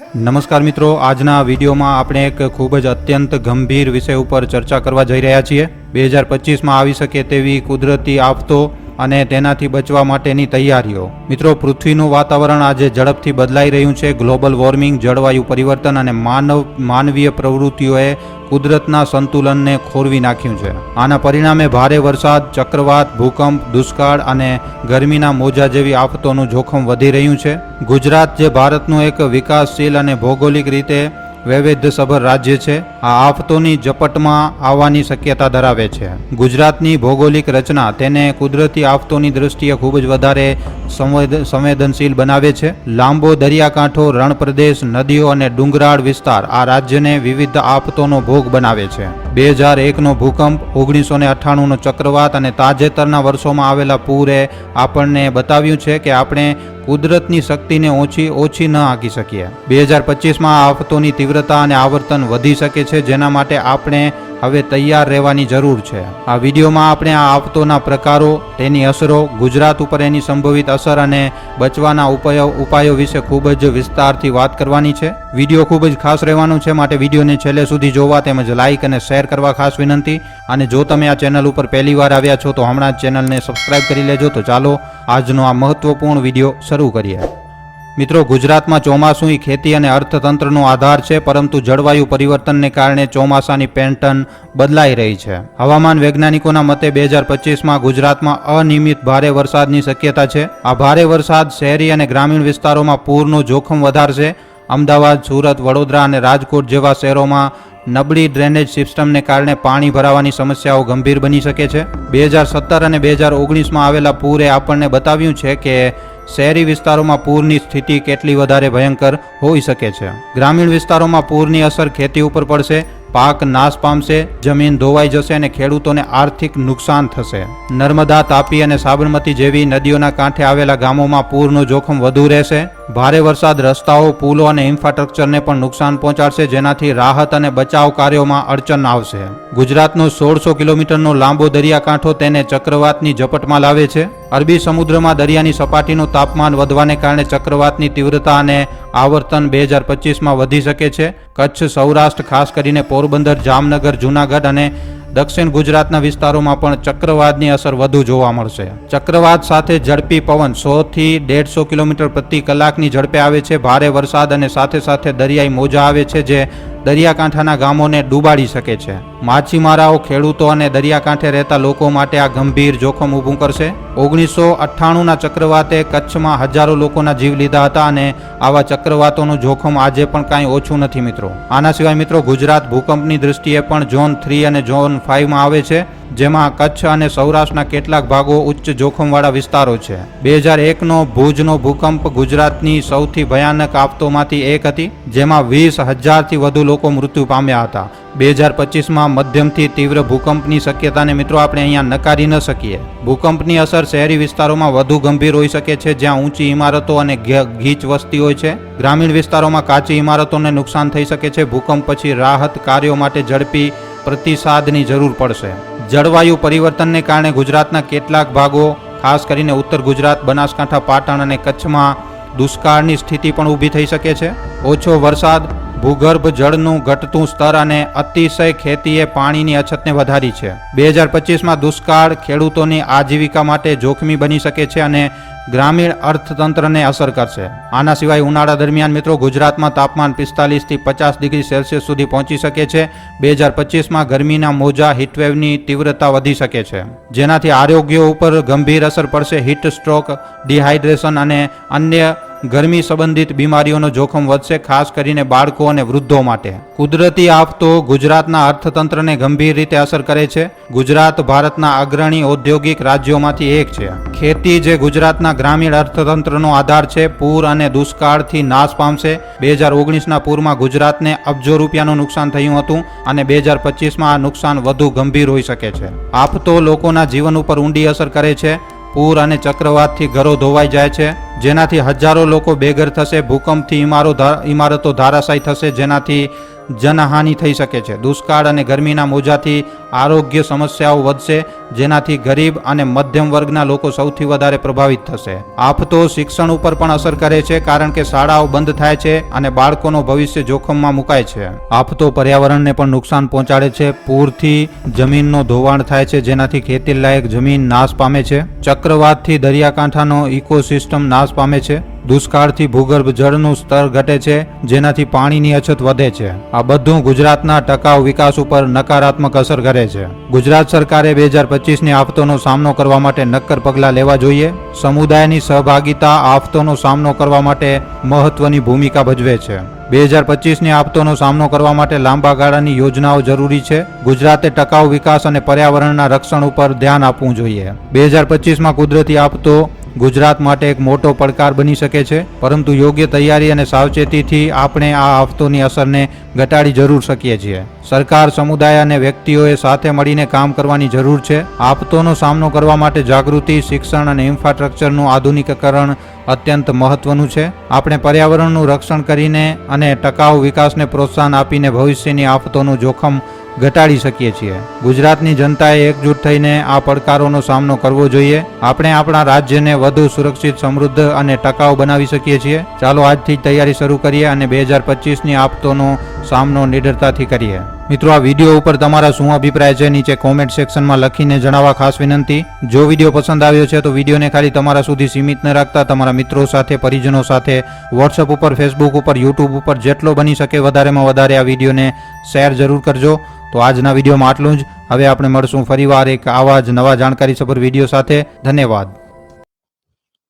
નમસ્કાર મિત્રો, આજના વિડીયોમાં આપણે એક ખૂબ જ અત્યંત ગંભીર વિષય ઉપર ચર્ચા કરવા જઈ રહ્યા છીએ. બે હજાર પચીસમાં આવી શકે તેવી કુદરતી આફતો અને તેનાથી બચવા માટેની તૈયારીઓ. મિત્રો, પૃથ્વીનું વાતાવરણ આજે ઝડપથી બદલાઈ રહ્યું છે. ગ્લોબલ વોર્મિંગ, જળવાયુ પરિવર્તન અને માનવ, માનવીય પ્રવૃત્તિઓએ કુદરતના સંતુલનને ખોરવી નાખ્યું છે. આના પરિણામે ભારે વરસાદ, ચક્રવાત, ભૂકંપ, દુષ્કાળ અને ગરમીના મોજા જેવી આફતોનું જોખમ વધી રહ્યું છે. ગુજરાત જે ભારતનું એક વિકાસશીલ અને ભૌગોલિક રીતે વૈવિધ્યસભર રાજ્ય છે. આ આફતોની ઝપટમાં આવવાની શક્યતા ધરાવે છે. ગુજરાતની ભૌગોલિક રચના તેને કુદરતી આફતોની દૃષ્ટિએ ખૂબ જ વધારે સંવેદ, સંવેદનશીલ બનાવે છે. લાંબો દરિયાકાંઠો, રણપ્રદેશ, નદીઓ અને ડુંગરાળ વિસ્તાર આ રાજ્યને વિવિધ આફતોનો ભોગ બનાવે છે. બે હજાર એકનો ભૂકંપ, ઓગણીસો ને અઠ્ઠાણુંનો ચક્રવાત અને તાજેતરના વર્ષોમાં આવેલા પૂરે આપણને બતાવ્યું છે કે આપણે કુદરતની શક્તિને ઓછી ઓછી ન આંકી શકીએ. બે હજાર પચીસમાં આફતોની તીવ્રતા અને આવર્તન વધી શકે છે, જેના માટે આપણે હવે તૈયાર રહેવાની જરૂર છે. આ વિડીયોમાં આપણે આ આફતોના પ્રકારો, તેની અસરો, ગુજરાત ઉપર એની સંભવિત અસર અને બચવાના ઉપાયો ઉપાયો વિશે ખૂબ જ વિસ્તારથી વાત કરવાની છે. વીડિયો ખૂબ જ ખાસ રહેવાનો છે માટે વિડીયોને છેલ્લે સુધી જોવા તેમજ લાઇક અને શેર કરવા ખાસ વિનંતી. અને જો તમે આ ચેનલ ઉપર પહેલી વાર આવ્યા છો તો હમણાં જ ચેનલને સબસ્ક્રાઇબ કરી લેજો. તો ચાલો આજનો આ મહત્વપૂર્ણ વીડિયો શરૂ કરીએ. મિત્રો, ગુજરાતમાં ચોમાસું એ ખેતી અને અર્થતંત્રનો આધાર છે, પરંતુ જળવાયુ પરિવર્તનને કારણે ચોમાસાની પેટર્ન બદલાઈ રહી છે. હવામાન વૈજ્ઞાનિકોના મતે, બે હજાર પચીસમાં ગુજરાતમાં અનિયમિત ભારે વરસાદની શક્યતા છે. આ ભારે વરસાદ શહેરી અને ગ્રામીણ વિસ્તારોમાં પૂરનું જોખમ વધારશે. અમદાવાદ, સુરત, વડોદરા અને રાજકોટ જેવા શહેરોમાં નબળી ડ્રેનેજ સિસ્ટમને કારણે પાણી ભરાવાની સમસ્યાઓ ગંભીર બની શકે છે. બે હજાર સત્તર અને બે હજાર ઓગણીસમાં આવેલા પૂરે આપણને બતાવ્યું છે કે શહેરી વિસ્તારોમાં પૂરની સ્થિતિ કેટલી વધારે ભયંકર હોઈ શકે છે. ગ્રામીણ વિસ્તારોમાં પૂરની અસર ખેતી ઉપર પડશે, પાક નાશ પામશે, જમીન ધોવાઈ જશે અને ખેડૂતોને આર્થિક નુકસાન થશે. નર્મદા, તાપી અને સાબરમતી જેવી નદીઓના કાંઠે આવેલા ગામોમાં પૂરનું જોખમ વધુ રહેશે. ભારે વરસાદ, રસ્તાઓ, પુલો અને ઇન્ફ્રાસ્ટ્રક્ચરને પણ નુકસાન પહોંચાડશે, જેનાથી રાહત અને બચાવ કાર્યોમાં અડચણ આવશે. ગુજરાતનો સોળસો કિલોમીટરનો લાંબો દરિયાકાંઠો તેને ચક્રવાતની ઝપટમાં લાવે છે. અરબી સમુદ્રમાં દરિયાની સપાટીનું તાપમાન વધવાને કારણે ચક્રવાતની તીવ્રતા અને આવર્તન બે હજાર પચીસમાં વધી શકે છે. કચ્છ, સૌરાષ્ટ્ર, ખાસ કરીને પોરબંદર, જામનગર, જૂનાગઢ અને દક્ષિણ ગુજરાતના વિસ્તારોમાં પણ ચક્રવાતની અસર વધુ જોવા મળશે. ચક્રવાત સાથે ઝડપી પવન સો થી દેઢસો કિલોમીટર પ્રતિ કલાકની ઝડપે આવે છે. ભારે વરસાદ અને સાથે સાથે દરિયાઈ મોજા આવે છે, જે દરિયાકાંઠાના ગામોને ડૂબાડી શકે છે. માછીમારાઓ, ખેડૂતો અને દરિયાકાંઠે રહેતા લોકો માટે આ ગંભીર જોખમ ઊભું કરશે. ઓગણીસો અઠ્ઠાણુંના ચક્રવાતે કચ્છમાં હજારો લોકોના જીવ લીધા હતા અને આવા ચક્રવાતોનું જોખમ આજે પણ કાંઈ ઓછું નથી, મિત્રો. આના સિવાય, મિત્રો, ગુજરાત ભૂકંપની દૃષ્ટિએ પણ ઝોન થ્રી અને ઝોન ફાઇવમાં આવે છે. જેમાં કચ્છ અને સૌરાષ્ટ્રના કેટલાક ભાગો ઉચ્ચ જોખમવાળા વિસ્તારો છે. બે હજાર એકનો ભુજનો ભૂકંપ ગુજરાતની સૌથી ભયાનક આફતોમાંથી એક હતી, જેમાં વીસ હજારથી વધુ લોકો મૃત્યુ પામ્યા હતા. બે હજાર પચીસમાં મધ્યમથી તીવ્ર ભૂકંપની શક્યતાને મિત્રો આપણે અહીંયા નકારી ન શકીએ. ભૂકંપની અસર શહેરી વિસ્તારોમાં વધુ ગંભીર હોઈ શકે છે, જ્યાં ઊંચી ઇમારતો અને ગીચ વસ્તી હોય છે. ગ્રામીણ વિસ્તારોમાં કાચી ઇમારતોને નુકસાન થઈ શકે છે. ભૂકંપ પછી રાહત કાર્યો માટે ઝડપી પ્રતિસાદની જરૂર પડશે. જળવાયુ પરિવર્તનને કારણે ગુજરાતના કેટલાક ભાગો, ખાસ કરીને ઉત્તર ગુજરાત, બનાસકાંઠા, પાટણ અને કચ્છમાં દુષ્કાળની સ્થિતિ પણ ઊભી થઈ શકે છે. ઓછો વરસાદ, ભૂગર્ભ જળનું ઘટતું સ્તર અને અતિશય ખેતીએ પાણીની અછતને વધારી છે. બે હજાર પચીસમાં દુષ્કાળ ખેડૂતોની આજીવિકા માટે જોખમી બની શકે છે અને ગ્રામીણ અર્થતંત્રને અસર કરશે. આના સિવાય ઉનાળા દરમિયાન મિત્રો ગુજરાતમાં તાપમાન પિસ્તાલીસથી પચાસ ડિગ્રી સેલ્સિયસ સુધી પહોંચી શકે છે. બે હજાર પચીસમાં ગરમીના મોજા હીટવેવની તીવ્રતા વધી શકે છે. જેનાથી આરોગ્ય ઉપર ગંભીર અસર પડશે. હીટ સ્ટ્રોક, ડિહાઇડ્રેશન અને અન્ય ગરમી સંબંધિત બીમારીઓનો જોખમ વધશે, ખાસ કરીને બાળકો અને વૃદ્ધો માટે. કુદરતી આફતો ગુજરાતના અર્થતંત્રને ગંભીર રીતે અસર કરે છે. ગુજરાત ભારતના અગ્રણી ઔદ્યોગિક રાજ્યોમાંથી એક છે. ખેતી જે ગુજરાતના ગ્રામીણ અર્થતંત્રનો આધાર છે, પૂર અને દુષ્કાળથી નાશ પામશે. બે હજાર ઓગણીસના પૂરમાં ગુજરાતને અબજો રૂપિયાનું નુકસાન થયું હતું અને બે હજાર પચીસમાં આ નુકસાન વધુ ગંભીર હોઈ શકે છે. આફતો લોકોના જીવન ઉપર ઊંડી અસર કરે છે. પૂર અને ચક્રવાતથી ઘરો ધોવાઈ જાય છે, જેનાથી હજારો લોકો બેઘર થશે, ભૂકંપથી ઇમારો ઇમારતો ધારાશાયી થશે, જેનાથી જનહાનિ થઈ શકે છે. દુષ્કાળ અને ગરમીના મોજાથી આરોગ્ય સમસ્યાઓ વધશે, જેનાથી ગરીબ અને મધ્યમ વર્ગના લોકો સૌથી વધારે પ્રભાવિત થશે. આફતો શિક્ષણ ઉપર પણ અસર કરે છે, કારણ કે શાળાઓ બંધ થાય છે અને બાળકોનો ભવિષ્ય જોખમમાં મુકાય છે. આફતો પર્યાવરણને પણ નુકસાન પહોંચાડે છે, પૂરથી જમીનનો ધોવાણ થાય છે, જેનાથી ખેતી લાયક જમીન નાશ પામે છે. ચક્રવાતથી દરિયાકાંઠાનો ઇકોસિસ્ટમ નાશ પામે છે. દુષ્કાળથી ભૂગર્ભ જળનું સ્તર ઘટે છે, જેનાથી પાણીની અછત વધે છે. આ બધું ગુજરાતના ટકાઉ વિકાસ ઉપર નકારાત્મક અસર કરે છે. ગુજરાત સરકારે બે હજાર પચીસની આફતોનો સામનો કરવા માટે નક્કર પગલાં લેવા જોઈએ. સમુદાયની સહભાગિતા આફતોનો સામનો કરવા માટે મહત્વની ભૂમિકા ભજવે છે. બે હજાર પચીસની આફતોનો સામનો કરવા માટે લાંબા ગાળાની યોજનાઓ જરૂરી છે. ગુજરાતે ટકાઉ વિકાસ અને પર્યાવરણના રક્ષણ ઉપર ધ્યાન આપવું જોઈએ. બે હજાર પચીસમાં કુદરતી આફતો ગુજરાત માટે એક મોટો પડકાર બની શકે છે, પરંતુ યોગ્ય તૈયારી અને સાવચેતીથી આપણે આ આફતોની અસરને ઘટાડી જરૂર શકીએ છીએ. સરકાર, સમુદાય અને વ્યક્તિઓએ સાથે મળીને કામ કરવાની જરૂર છે. આફતોનો સામનો કરવા માટે જાગૃતિ, શિક્ષણ અને ઇન્ફ્રાસ્ટ્રક્ચરનું આધુનિકીકરણ અત્યંત મહત્વનું છે. આપણે પર્યાવરણનું રક્ષણ કરીને અને ટકાઉ વિકાસને પ્રોત્સાહન આપીને ભવિષ્યની આફતોનું જોખમ ઘટાડી શકીએ છીએ. ગુજરાતની જનતાએ એકજૂટ થઈને આ પડકારોનો સામનો કરવો જોઈએ. આપણે આપણા રાજ્યને વધુ સુરક્ષિત, સમૃદ્ધ અને ટકાઉ બનાવી શકીએ છીએ. ચાલો આજથી જ તૈયારી શરૂ કરીએ અને બે હજાર પચીસની આપતોનો સામનો નિડરતાથી કરીએ. મિત્રો, આ વીડિયો ઉપર તમારા શું અભિપ્રાય છે નીચે કોમેન્ટ સેક્શનમાં લખીને જણાવવા ખાસ વિનંતી. જો વીડિયો પસંદ આવ્યો છે તો વિડીયોને ખાલી તમારા સુધી સીમિત ન રાખતા તમારા મિત્રો સાથે, પરિજનો સાથે વોટ્સઅપ ઉપર ફેસબુક ઉપર યુટ્યુબ ઉપર જેટલો બની શકે વધારેમાં વધારે આ વિડીયોને શેર જરૂર કરજો. તો આજના વિડીયોમાં આટલું જ. હવે આપણે મળશું ફરીવાર એક આવા જ નવા જાણકારી સભર વીડિયો સાથે. ધન્યવાદ.